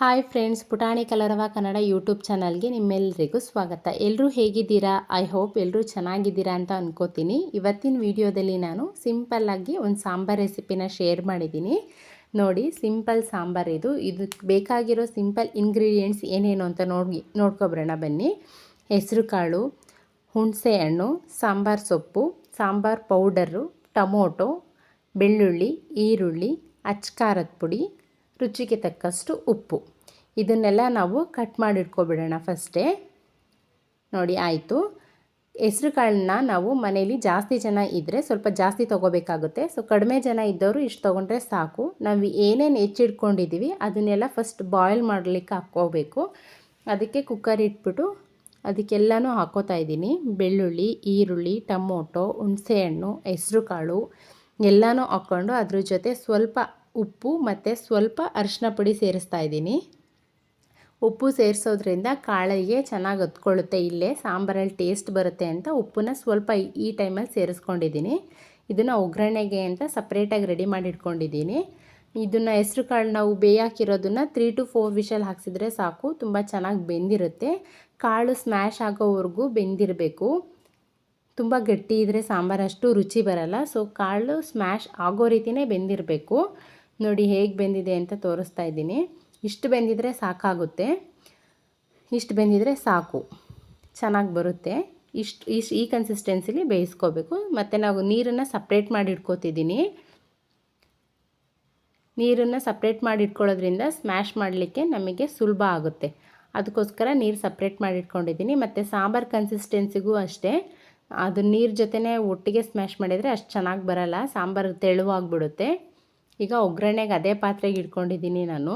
Hi friends, ಪುಟಾಣಿ ಕಲರವ Kannada YouTube ಚಾನಲ್ಗೆ ನಿಮ್ಮೆಲ್ಲರಿಗೂ ಸ್ವಾಗತ. ಎಲ್ಲರೂ ಹೇಗಿದ್ದೀರಾ? ಐ ಹೋಪ್ ಎಲ್ಲರೂ ಚೆನ್ನಾಗಿದ್ದೀರಾ ಅಂತ ಅಂದ್ಕೋತೀನಿ ಇವತ್ತಿನ ವಿಡಿಯೋದಲ್ಲಿ ನಾನು ಸಿಂಪಲ್ಲಾಗಿ ಒಂದು ಸಾಂಬಾರ್ ರೆಸಿಪಿನ ಶೇರ್ ಮಾಡಿದ್ದೀನಿ. ನೋಡಿ, ಸಿಂಪಲ್ ಸಾಂಬಾರ್ ಇದು. ಇದಕ್ಕೆ ಬೇಕಾಗಿರೋ ಸಿಂಪಲ್ ಇಂಗ್ರೀಡಿಯೆಂಟ್ಸ್ ಏನೇನು ಅಂತ ನೋಡಿ ನೋಡ್ಕೊಬರೋಣ ಬನ್ನಿ. ಹೆಸರು ಕಾಳು, ಹುಣಸೆ ಹಣ್ಣು, ಸಾಂಬಾರ್ ಸೊಪ್ಪು, ಸಾಂಬಾರ್ ಪೌಡರು, ಟೊಮೊಟೊ, ಬೆಳ್ಳುಳ್ಳಿ, ಈರುಳ್ಳಿ ಅಚ್ಕಾರದ ಪುಡಿ ರುಚಿಗೆ ತಕ್ಕಷ್ಟು ಉಪ್ಪು. ಇದನ್ನೆಲ್ಲ ನಾವು ಕಟ್ ಮಾಡಿಟ್ಕೊಬಿಡೋಣ ಫಸ್ಟೇ. ನೋಡಿ, ಆಯಿತು. ಹೆಸ್ರು ಕಾಳನ್ನ ನಾವು ಮನೇಲಿ ಜಾಸ್ತಿ ಜನ ಇದ್ದರೆ ಸ್ವಲ್ಪ ಜಾಸ್ತಿ ತೊಗೋಬೇಕಾಗುತ್ತೆ. ಸೊ ಕಡಿಮೆ ಜನ ಇದ್ದವರು ಇಷ್ಟು ತೊಗೊಂಡ್ರೆ ಸಾಕು. ನಾವು ಏನೇನು ಹೆಚ್ಚಿಟ್ಕೊಂಡಿದ್ದೀವಿ ಅದನ್ನೆಲ್ಲ ಫಸ್ಟ್ ಬಾಯ್ಲ್ ಮಾಡಲಿಕ್ಕೆ ಹಾಕ್ಕೋಬೇಕು. ಅದಕ್ಕೆ ಕುಕ್ಕರ್ ಇಟ್ಬಿಟ್ಟು ಅದಕ್ಕೆಲ್ಲನೂ ಹಾಕೋತಾ ಇದ್ದೀನಿ. ಬೆಳ್ಳುಳ್ಳಿ, ಈರುಳ್ಳಿ, ಟೊಮೊಟೊ, ಹುಣಸೆಹಣ್ಣು, ಹೆಸ್ರು ಕಾಳು ಎಲ್ಲನೂ ಹಾಕ್ಕೊಂಡು ಅದ್ರ ಜೊತೆ ಸ್ವಲ್ಪ ಉಪ್ಪು ಮತ್ತು ಸ್ವಲ್ಪ ಅರಿಶಿನ ಪುಡಿ ಸೇರಿಸ್ತಾ ಇದ್ದೀನಿ. ಉಪ್ಪು ಸೇರಿಸೋದ್ರಿಂದ ಕಾಳಿಗೆ ಚೆನ್ನಾಗಿ ಹೊತ್ಕೊಳ್ಳುತ್ತೆ. ಇಲ್ಲೇ ಸಾಂಬಾರಲ್ಲಿ ಟೇಸ್ಟ್ ಬರುತ್ತೆ ಅಂತ ಉಪ್ಪನ್ನ ಸ್ವಲ್ಪ ಈ ಟೈಮಲ್ಲಿ ಸೇರಿಸ್ಕೊಂಡಿದ್ದೀನಿ. ಇದನ್ನು ಒಗ್ಗರಣೆಗೆ ಅಂತ ಸಪ್ರೇಟಾಗಿ ರೆಡಿ ಮಾಡಿ ಇಟ್ಕೊಂಡಿದ್ದೀನಿ. ಇದನ್ನು ಹೆಸ್ರು ಕಾಳು ನಾವು ಬೇಯಾಕಿರೋದನ್ನು ತ್ರೀ ಟು ಫೋರ್ ವಿಷಲ್ ಹಾಕ್ಸಿದ್ರೆ ಸಾಕು. ತುಂಬ ಚೆನ್ನಾಗಿ ಬೆಂದಿರುತ್ತೆ. ಕಾಳು ಸ್ಮ್ಯಾಶ್ ಆಗೋವರೆಗೂ ಬೆಂದಿರಬೇಕು. ತುಂಬ ಗಟ್ಟಿ ಇದ್ದರೆ ಸಾಂಬಾರು ಅಷ್ಟು ರುಚಿ ಬರಲ್ಲ. ಸೊ ಕಾಳು ಸ್ಮ್ಯಾಶ್ ಆಗೋ ರೀತಿಯೇ ಬೆಂದಿರಬೇಕು. ನೋಡಿ ಹೇಗೆ ಬೆಂದಿದೆ ಅಂತ ತೋರಿಸ್ತಾ ಇದ್ದೀನಿ. ಇಷ್ಟು ಬೆಂದಿದ್ರೆ ಸಾಕಾಗುತ್ತೆ. ಇಷ್ಟು ಬೆಂದಿದ್ರೆ ಸಾಕು. ಚೆನ್ನಾಗಿ ಬರುತ್ತೆ. ಇಷ್ಟು ಇಷ್ಟು, ಈ ಕನ್ಸಿಸ್ಟೆನ್ಸಿಲಿ ಬೇಯಿಸ್ಕೋಬೇಕು. ಮತ್ತು ನಾವು ನೀರನ್ನು ಸಪ್ರೇಟ್ ಮಾಡಿ ಇಟ್ಕೋತಿದ್ದೀನಿ. ನೀರನ್ನು ಸಪ್ರೇಟ್ ಮಾಡಿ ಇಟ್ಕೊಳ್ಳೋದ್ರಿಂದ ಸ್ಮ್ಯಾಶ್ ಮಾಡಲಿಕ್ಕೆ ನಮಗೆ ಸುಲಭ ಆಗುತ್ತೆ. ಅದಕ್ಕೋಸ್ಕರ ನೀರು ಸಪ್ರೇಟ್ ಮಾಡಿ ಇಟ್ಕೊಂಡಿದ್ದೀನಿ. ಮತ್ತು ಸಾಂಬಾರು ಕನ್ಸಿಸ್ಟೆನ್ಸಿಗೂ ಅಷ್ಟೇ. ಅದು ನೀರು ಜೊತೆನೇ ಒಟ್ಟಿಗೆ ಸ್ಮ್ಯಾಶ್ ಮಾಡಿದರೆ ಅಷ್ಟು ಚೆನ್ನಾಗಿ ಬರಲ್ಲ. ಸಾಂಬಾರು ತೆಳುವಾಗಿಬಿಡುತ್ತೆ. ಈಗ ಒಗ್ಗರಣೆಗೆ ಅದೇ ಪಾತ್ರೆಗೆ ಇಟ್ಕೊಂಡಿದ್ದೀನಿ ನಾನು.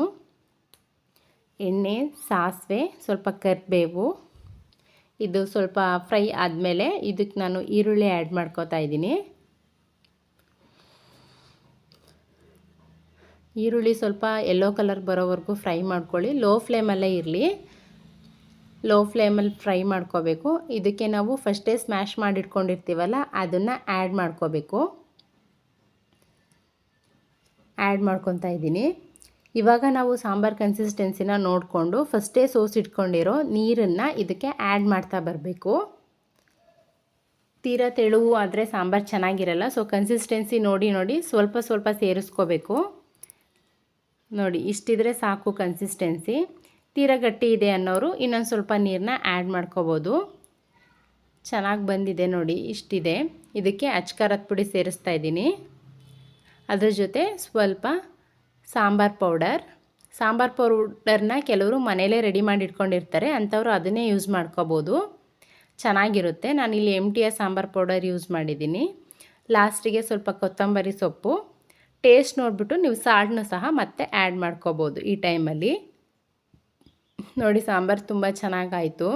ಎಣ್ಣೆ, ಸಾಸಿವೆ, ಸ್ವಲ್ಪ ಕರಿಬೇವು, ಇದು ಸ್ವಲ್ಪ ಫ್ರೈ ಆದಮೇಲೆ ಇದಕ್ಕೆ ನಾನು ಈರುಳ್ಳಿ ಆ್ಯಡ್ ಮಾಡ್ಕೋತಾ ಇದ್ದೀನಿ. ಈರುಳ್ಳಿ ಸ್ವಲ್ಪ ಯೆಲ್ಲೋ ಕಲರ್ ಬರೋವರೆಗೂ ಫ್ರೈ ಮಾಡ್ಕೊಳ್ಳಿ. ಲೋ ಫ್ಲೇಮಲ್ಲೇ ಇರಲಿ. ಲೋ ಫ್ಲೇಮಲ್ಲಿ ಫ್ರೈ ಮಾಡ್ಕೋಬೇಕು. ಇದಕ್ಕೆ ನಾವು ಫಸ್ಟೇ ಸ್ಮ್ಯಾಶ್ ಮಾಡಿಟ್ಕೊಂಡಿರ್ತೀವಲ್ಲ, ಅದನ್ನು ಆ್ಯಡ್ ಮಾಡ್ಕೋಬೇಕು. ಆ್ಯಡ್ ಮಾಡ್ಕೊತಾ ಇದ್ದೀನಿ. ಇವಾಗ ನಾವು ಸಾಂಬಾರು ಕನ್ಸಿಸ್ಟೆನ್ಸಿನ ನೋಡಿಕೊಂಡು ಫಸ್ಟೇ ಸೋಸಿಟ್ಕೊಂಡಿರೋ ನೀರನ್ನು ಇದಕ್ಕೆ ಆ್ಯಡ್ ಮಾಡ್ತಾ ಬರಬೇಕು. ತೀರಾ ತೆಳುವು ಆದರೆ ಸಾಂಬಾರು ಚೆನ್ನಾಗಿರಲ್ಲ ಸೊ ಕನ್ಸಿಸ್ಟೆನ್ಸಿ ನೋಡಿ ನೋಡಿ ಸ್ವಲ್ಪ ಸ್ವಲ್ಪ ಸೇರಿಸ್ಕೋಬೇಕು. ನೋಡಿ, ಇಷ್ಟಿದ್ರೆ ಸಾಕು ಕನ್ಸಿಸ್ಟೆನ್ಸಿ ತೀರಾ ಗಟ್ಟಿ ಇದೆ ಅನ್ನೋರು ಇನ್ನೊಂದು ಸ್ವಲ್ಪ ನೀರನ್ನ ಆ್ಯಡ್ ಮಾಡ್ಕೋಬೋದು. ಚೆನ್ನಾಗಿ ಬಂದಿದೆ ನೋಡಿ, ಇಷ್ಟಿದೆ. ಇದಕ್ಕೆ ಅಚ್ಕಾರದ ಪುಡಿ ಸೇರಿಸ್ತಾ ಇದ್ದೀನಿ. ಅದ್ರ ಜೊತೆ ಸ್ವಲ್ಪ ಸಾಂಬಾರ್ ಪೌಡರ್. ಸಾಂಬಾರ್ ಪೌಡರ್ನ ಕೆಲವರು ಮನೇಲೇ ರೆಡಿ ಮಾಡಿ ಇಟ್ಕೊಂಡಿರ್ತಾರೆ, ಅಂಥವ್ರು ಅದನ್ನೇ ಯೂಸ್ ಮಾಡ್ಕೋಬೋದು. ಚೆನ್ನಾಗಿರುತ್ತೆ. ನಾನಿಲ್ಲಿ M T S sambar powder use ಮಾಡಿದ್ದೀನಿ. ಲಾಸ್ಟಿಗೆ ಸ್ವಲ್ಪ ಕೊತ್ತಂಬರಿ ಸೊಪ್ಪು. ಟೇಸ್ಟ್ ನೋಡಿಬಿಟ್ಟು ನೀವು ಸಾಲ್ಟ್ನೂ ಸಹ ಮತ್ತೆ ಆ್ಯಡ್ ಮಾಡ್ಕೋಬೋದು ಈ ಟೈಮಲ್ಲಿ. ನೋಡಿ, ಸಾಂಬಾರು ತುಂಬ ಚೆನ್ನಾಗಾಯಿತು.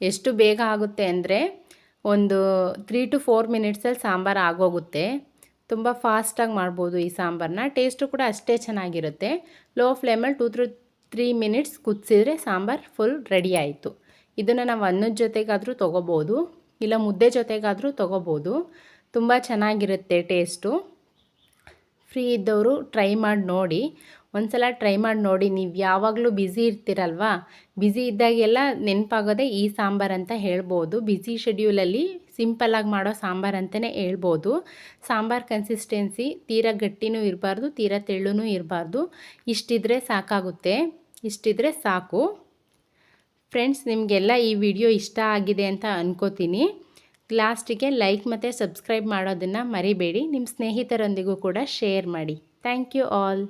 ಎಷ್ಟು ಬೇಗ ಆಗುತ್ತೆ ಅಂದರೆ ಒಂದು ತ್ರೀ ಟು ಫೋರ್ ಮಿನಿಟ್ಸಲ್ಲಿ ಸಾಂಬಾರು ಆಗೋಗುತ್ತೆ. ತುಂಬ ಫಾಸ್ಟಾಗಿ ಮಾಡ್ಬೋದು ಈ ಸಾಂಬಾರನ್ನ. ಟೇಸ್ಟು ಕೂಡ ಅಷ್ಟೇ ಚೆನ್ನಾಗಿರುತ್ತೆ. ಲೋ ಫ್ಲೇಮಲ್ಲಿ ಟೂ ತ್ರೂ ತ್ರೀ ಮಿನಿಟ್ಸ್ ಕುದಿಸಿದ್ರೆ ಸಾಂಬಾರು ಫುಲ್ ರೆಡಿ ಆಯಿತು. ಇದನ್ನು ನಾವು ಅನ್ನದ ಜೊತೆಗಾದರೂ ತೊಗೋಬೋದು, ಇಲ್ಲ ಮುದ್ದೆ ಜೊತೆಗಾದರೂ ತೊಗೋಬೋದು. ತುಂಬ ಚೆನ್ನಾಗಿರುತ್ತೆ ಟೇಸ್ಟು. ಫ್ರೀ ಇದ್ದವರು ಟ್ರೈ ಮಾಡಿ ನೋಡಿ. ಒಂದ್ಸಲ ಟ್ರೈ ಮಾಡಿ ನೋಡಿ, ನೀವು ಯಾವಾಗಲೂ ಬ್ಯುಸಿ ಇರ್ತೀರಲ್ವಾ? ಬ್ಯುಸಿ ಇದ್ದಾಗೆಲ್ಲ ನೆನಪಾಗೋದೇ ಈ ಸಾಂಬಾರು ಅಂತ ಹೇಳ್ಬೋದು. ಬ್ಯುಸಿ ಶೆಡ್ಯೂಲಲ್ಲಿ ಸಿಂಪಲ್ಲಾಗಿ ಮಾಡೋ ಸಾಂಬಾರು ಅಂತಲೇ ಹೇಳ್ಬೋದು. ಸಾಂಬಾರು ಕನ್ಸಿಸ್ಟೆನ್ಸಿ ತೀರಾ ಗಟ್ಟಿನೂ ಇರಬಾರ್ದು, ತೀರಾ ತೆಳ್ಳೂ ಇರಬಾರ್ದು. ಇಷ್ಟಿದ್ರೆ ಸಾಕಾಗುತ್ತೆ. ಇಷ್ಟಿದ್ರೆ ಸಾಕು. ಫ್ರೆಂಡ್ಸ್ ನಿಮಗೆಲ್ಲ ಈ ವಿಡಿಯೋ ಇಷ್ಟ ಆಗಿದೆ ಅಂತ ಅನ್ಕೋತೀನಿ. ಲಾಸ್ಟಿಗೆ ಲೈಕ್ ಮತ್ತು ಸಬ್ಸ್ಕ್ರೈಬ್ ಮಾಡೋದನ್ನು ಮರಿಬೇಡಿ. ನಿಮ್ಮ ಸ್ನೇಹಿತರೊಂದಿಗೂ ಕೂಡ ಶೇರ್ ಮಾಡಿ. Thank you all